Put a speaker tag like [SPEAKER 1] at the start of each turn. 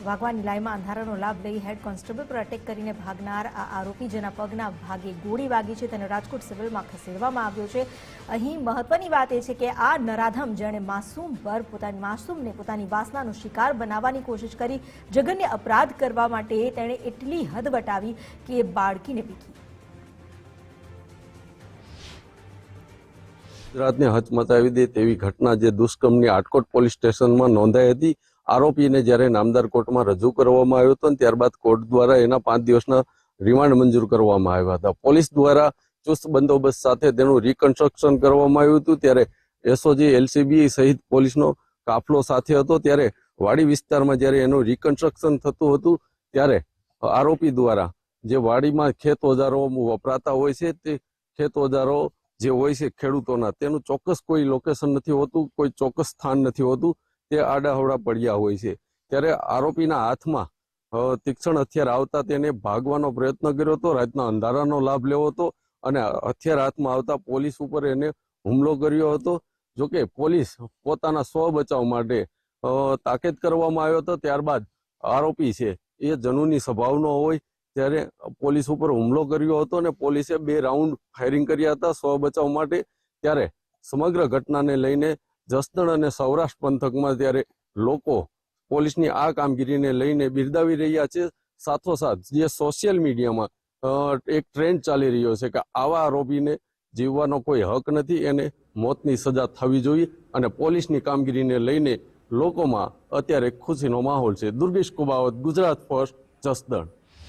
[SPEAKER 1] વાઘવાની લાઈમાં અંધારાનો લાભ લઈ head constable પર અટેક કરીને ભાગનાર આ આરોપી, જેના પગના ભાગે ગોળી વાગી છે, તેને રાજકોટ સિવિલમાં ખસેડવામાં આવ્યો છે. અહીં મહત્વની વાત એ છે કે આ નરાધમ જેણે માસૂમ પર પોતાની માસૂમને પોતાની વાસનાનો શિકાર બનાવવાની કોશિશ કરી જઘન્ય અપરાધ કરવા માટે તેણે એટલી હદ વટાવી કે બાળકીને પીકી
[SPEAKER 2] ગુજરાતને હચમચાવી દે તેવી ઘટના જે દુષ્કર્મની આટકોટ પોલીસ સ્ટેશનમાં નોંધાઈ હતી આરોપીને જ્યારે નામદાર કોર્ટમાં રજૂ કરવામાં આવ્યો હતો ત્યારબાદ કોર્ટ દ્વારા એના પાંચ દિવસના રિમાન્ડ મંજૂર કરવામાં આવ્યા હતા. પોલીસ દ્વારા ચુસ્ત બંદોબસ્ત સાથે તેનું રિકન્સ્ટ્રક્શન કરવામાં આવ્યું હતું. ત્યારે એસઓજી, એલસીબી સહિત પોલીસનો કાફલો સાથે હતો. ત્યારે વાડી વિસ્તારમાં જ્યારે એનું રિકન્સ્ટ્રક્શન થતું હતું, ત્યારે આરોપી દ્વારા જે વાડીમાં ખેત ઓજારો વપરાતા હોય છે, તે ખેત ઓજારો જે હોય છે ખેડૂતોના, તેનું ચોક્કસ કોઈ લોકેશન નથી હોતું, કોઈ ચોક્કસ સ્થાન નથી હોતું. તે આડાહવડા પડ્યા હોય છે. ત્યારે આરોપીના હાથમાં તીક્ષણ હથિયાર આવતા તેને ભાગવાનો પ્રયત્ન કર્યો હતો. રાતના અંધારાનો લાભ લેવો હતો અને હથિયાર હાથમાં આવતા પોલીસ ઉપર એને હુમલો કર્યો હતો. જોકે પોલીસ પોતાના સ્વ બચાવ માટે તાકીદ કરવામાં આવ્યો હતો. ત્યારબાદ આરોપી છે એ જનૂની સ્વભાવનો હોય ત્યારે પોલીસ ઉપર હુમલો કર્યો હતો અને પોલીસે બે રાઉન્ડ ફાયરિંગ કર્યા હતા સ્વ બચાવ માટે. ત્યારે સમગ્ર ઘટનાને લઈને જસદણ અને સૌરાષ્ટ્ર પંથકમાં ત્યારે લોકો પોલીસની આ કામગીરીને લઈને બિરદાવી રહ્યા છે, સાથોસાથ જે સોશિયલ મીડિયામાં એક ટ્રેન્ડ ચાલી રહ્યો છે કે આવા આરોપીને જીવવાનો કોઈ હક નથી, એને મોતની સજા થવી જોઈએ અને પોલીસની કામગીરીને લઈને લોકોમાં અત્યારે ખુશીનો માહોલ છે. દુર્ગેશ કુબાવત, ગુજરાત ફર્સ્ટ, જસદણ.